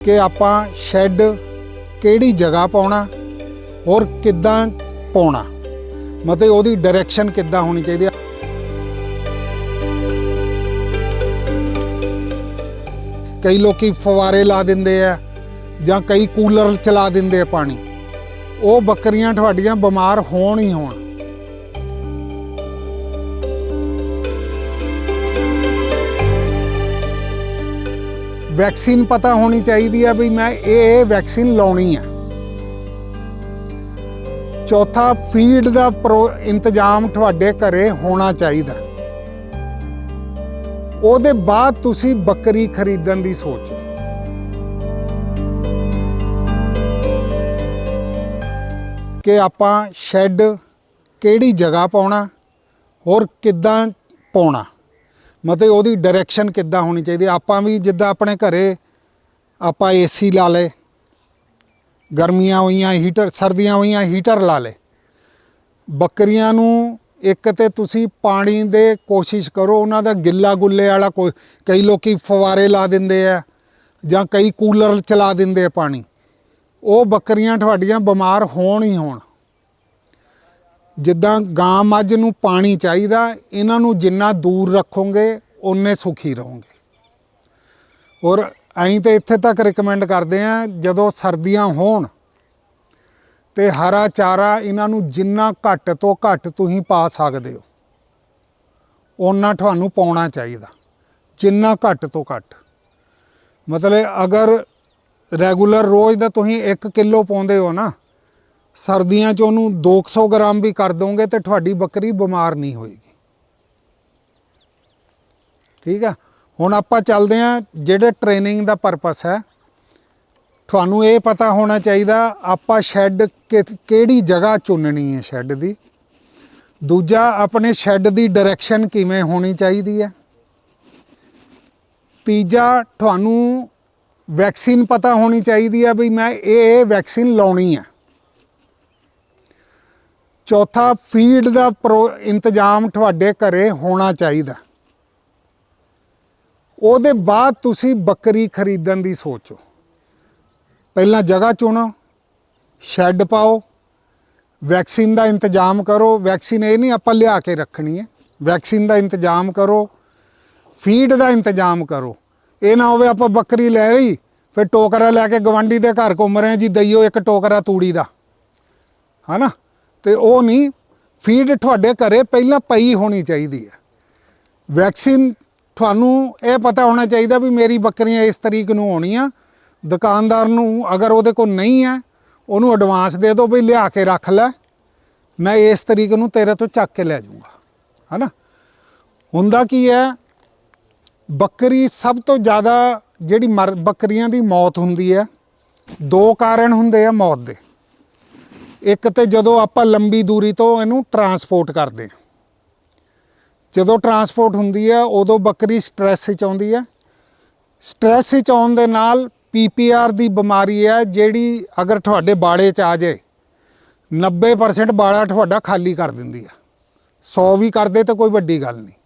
ਕਿ ਆਪਾਂ ਸ਼ੈੱਡ ਕਿਹੜੀ ਜਗ੍ਹਾ ਪਾਉਣਾ ਔਰ ਕਿੱਦਾਂ ਪਾਉਣਾ। ਮਤਲਬ ਉਹਦੀ ਡਾਇਰੈਕਸ਼ਨ ਕਿੱਦਾਂ ਹੋਣੀ ਚਾਹੀਦੀ ਹੈ ਕਈ ਲੋਕੀ ਫਵਾਰੇ ਲਾ ਦਿੰਦੇ ਆ ਜਾਂ ਕਈ ਕੂਲਰ ਚਲਾ ਦਿੰਦੇ ਆ ਪਾਣੀ। ਉਹ ਬੱਕਰੀਆਂ ਤੁਹਾਡੀਆਂ ਬਿਮਾਰ ਹੋਣ ਹੀ ਹੋਣ। ਵੈਕਸੀਨ ਪਤਾ ਹੋਣੀ ਚਾਹੀਦੀ ਹੈ ਵੀ ਮੈਂ ਇਹ ਇਹ ਵੈਕਸੀਨ ਲਾਉਣੀ ਹੈ ਚੌਥਾ ਫੀਡ ਦਾ ਪ੍ਰੋ- ਇੰਤਜ਼ਾਮ ਤੁਹਾਡੇ ਘਰੇ ਹੋਣਾ ਚਾਹੀਦਾ। ਉਹਦੇ ਬਾਅਦ ਤੁਸੀਂ ਬੱਕਰੀ ਖਰੀਦਣ ਦੀ ਸੋਚੋ। ਕਿ ਆਪਾਂ ਸ਼ੈੱਡ ਕਿਹੜੀ ਜਗ੍ਹਾ ਪਾਉਣਾ ਔਰ ਕਿੱਦਾਂ ਪਾਉਣਾ। ਮਤਲਬ ਉਹਦੀ ਡਾਇਰੈਕਸ਼ਨ ਕਿੱਦਾਂ ਹੋਣੀ ਚਾਹੀਦੀ ਆਪਾਂ ਵੀ ਜਿੱਦਾਂ ਆਪਣੇ ਘਰੇ ਆਪਾਂ ਏਸੀ ਲਾ ਲੇ ਗਰਮੀਆਂ ਹੋਈਆਂ ਹੀਟਰ ਸਰਦੀਆਂ ਹੋਈਆਂ ਹੀਟਰ ਲਾ ਲੇ ਬੱਕਰੀਆਂ ਨੂੰ ਇੱਕ ਤੇ ਤੁਸੀਂ ਪਾਣੀ ਦੇ ਕੋਸ਼ਿਸ਼ ਕਰੋ, ਉਹਨਾਂ ਦਾ ਗਿੱਲਾ ਗੁੱਲੇ ਵਾਲਾ ਕੋਈ ਕਈ ਲੋਕੀ ਫਵਾਰੇ ਲਾ ਦਿੰਦੇ ਆ ਜਾਂ ਕਈ ਕੂਲਰ ਚਲਾ ਦਿੰਦੇ ਆ ਪਾਣੀ। ਉਹ ਬੱਕਰੀਆਂ ਤੁਹਾਡੀਆਂ ਬਿਮਾਰ ਹੋਣ ਹੀ ਹੋਣ। ਜਿੱਦਾਂ ਗਾਂ ਮੱਝ ਨੂੰ ਪਾਣੀ ਚਾਹੀਦਾ, ਇਹਨਾਂ ਨੂੰ ਜਿੰਨਾ ਦੂਰ ਰੱਖੋਗੇ, ਓਨੇ ਸੁਖੀ ਰਹੋਗੇ। ਔਰ ਅਸੀਂ ਤੇ ਇੱਥੇ ਤੱਕ ਰეკਮੈਂਡ ਕਰਦੇ ਆ ਜਦੋਂ ਸਰਦੀਆਂ ਹੋਣ ਤੇ ਹਰਾ ਚਾਰਾ ਇਹਨਾਂ ਨੂੰ ਜਿੰਨਾ ਘੱਟ ਤੋਂ ਘੱਟ ਤੁਸੀਂ ਪਾ ਸਕਦੇ ਹੋ, ਓਨਾ ਤੁਹਾਨੂੰ ਪਾਉਣਾ ਚਾਹੀਦਾ, ਜਿੰਨਾ ਘੱਟ ਤੋਂ ਘੱਟ। ਮਤਲਬ ਅਗਰ ਰੈਗੂਲਰ ਰੋਜ਼ ਦਾ ਤੁਸੀਂ 1 ਕਿਲੋ ਪਾਉਂਦੇ ਹੋ ਨਾ ਸਰਦੀਆਂ 'ਚ ਉਹਨੂੰ 200 ਗ੍ਰਾਮ ਵੀ ਕਰ ਦੋਗੇ ਤੇ ਤੁਹਾਡੀ ਬੱਕਰੀ ਬਿਮਾਰ ਨਹੀਂ ਹੋਏਗੀ। ਠੀਕ ਆ? ਹੁਣ ਆਪਾਂ ਚੱਲਦੇ ਆ, ਜਿਹੜੇ ਟ੍ਰੇਨਿੰਗ ਦਾ ਪਰਪਸ ਹੈ। ਤੁਹਾਨੂੰ ਇਹ ਪਤਾ ਹੋਣਾ ਚਾਹੀਦਾ, ਆਪਾਂ ਸ਼ੈੱਡ ਕਿਹੜੀ ਜਗ੍ਹਾ ਚੁਣਨੀ ਹੈ ਸ਼ੈੱਡ ਦੀ? ਦੂਜਾ, ਆਪਣੇ ਸ਼ੈੱਡ ਦੀ ਡਾਇਰੈਕਸ਼ਨ ਕਿਵੇਂ ਹੋਣੀ ਚਾਹੀਦੀ ਹੈ? ਤੀਜਾ, ਤੁਹਾਨੂੰ ਵੈਕਸੀਨ ਪਤਾ ਹੋਣੀ ਚਾਹੀਦੀ ਹੈ ਵੀ ਮੈਂ ਇਹ ਇਹ ਵੈਕਸੀਨ ਲਾਉਣੀ ਹੈ। ਚੌਥਾ ਫੀਡ ਦਾ ਪ੍ਰੋ- ਇੰਤਜ਼ਾਮ ਤੁਹਾਡੇ ਘਰੇ ਹੋਣਾ ਚਾਹੀਦਾ। ਉਹਦੇ ਬਾਅਦ ਤੁਸੀਂ ਬੱਕਰੀ ਖਰੀਦਣ ਦੀ ਸੋਚੋ। ਪਹਿਲਾਂ ਜਗ੍ਹਾ ਚੁਣੋ, ਸ਼ੈੱਡ ਪਾਓ, ਵੈਕਸੀਨ ਦਾ ਇੰਤਜ਼ਾਮ ਕਰੋ। ਵੈਕਸੀਨ ਇਹ ਨਹੀਂ ਆਪਾਂ ਲਿਆ ਕੇ ਰੱਖਣੀ ਹੈ। ਵੈਕਸੀਨ ਦਾ ਇੰਤਜ਼ਾਮ ਕਰੋ, ਫੀਡ ਦਾ ਇੰਤਜ਼ਾਮ ਕਰੋ। ਇਹ ਨਾ ਹੋਵੇ ਆਪਾਂ ਬੱਕਰੀ ਲੈ ਲਈ, ਫਿਰ ਟੋਕਰਾ ਲੈ ਕੇ ਗਵੰਡੀ ਦੇ ਘਰ ਘੁੰਮ ਰਹੇ ਹਾਂ ਜੀ, ਦਈਓ ਇੱਕ ਟੋਕਰਾ ਤੂੜੀ ਦਾ। ਹਨਾ? ਤੇ ਉਹ ਨਹੀਂ ਫੀਡ ਤੁਹਾਡੇ ਘਰੇ ਪਹਿਲਾਂ ਪਈ ਹੋਣੀ ਚਾਹੀਦੀ ਹੈ। ਵੈਕਸੀਨ ਤੁਹਾਨੂੰ ਇਹ ਪਤਾ ਹੋਣਾ ਚਾਹੀਦਾ ਵੀ ਮੇਰੀ ਬੱਕਰੀਆਂ ਇਸ ਤਰੀਕ ਨੂੰ ਆਉਣੀਆਂ। ਦੁਕਾਨਦਾਰ ਨੂੰ ਅਗਰ ਉਹਦੇ ਕੋਲ ਨਹੀਂ ਹੈ, ਉਹਨੂੰ ਐਡਵਾਂਸ ਦੇ ਦਿਓ ਵੀ ਲਿਆ ਕੇ ਰੱਖ ਲੈ। ਮੈਂ ਇਸ ਤਰੀਕ ਨੂੰ ਤੇਰੇ ਤੋਂ ਚੱਕ ਕੇ ਲੈ ਜਾਊਂਗਾ। ਹਨਾ? ਹੁੰਦਾ ਕੀ ਹੈ, ਬੱਕਰੀ ਸਭ ਤੋਂ ਜ਼ਿਆਦਾ ਜਿਹੜੀ ਮਰ, ਬੱਕਰੀਆਂ ਦੀ ਮੌਤ ਹੁੰਦੀ ਹੈ, ਦੋ ਕਾਰਨ ਹੁੰਦੇ ਆ ਮੌਤ ਦੇ। ਇੱਕ ਤੇ ਜਦੋਂ ਆਪਾਂ ਲੰਬੀ ਦੂਰੀ ਤੋਂ ਇਹਨੂੰ ਟਰਾਂਸਪੋਰਟ ਕਰਦੇ ਹਾਂ। ਜਦੋਂ ਟਰਾਂਸਪੋਰਟ ਹੁੰਦੀ ਹੈ, ਉਦੋਂ ਬੱਕਰੀ ਸਟ੍ਰੈਸ ਵਿੱਚ ਆਉਂਦੀ ਹੈ। ਸਟ੍ਰੈਸ ਵਿੱਚ ਆਉਣ ਦੇ ਨਾਲ ਪੀਪੀਆਰ ਦੀ ਬਿਮਾਰੀ ਹੈ, ਜਿਹੜੀ ਅਗਰ ਤੁਹਾਡੇ ਬਾੜੇ 'ਚ ਆ ਜਾਏ 90% ਬਾੜਾ ਤੁਹਾਡਾ ਖਾਲੀ ਕਰ ਦਿੰਦੀ ਹੈ। 100 ਵੀ ਕਰਦੇ ਤਾਂ ਕੋਈ ਵੱਡੀ ਗੱਲ ਨਹੀਂ।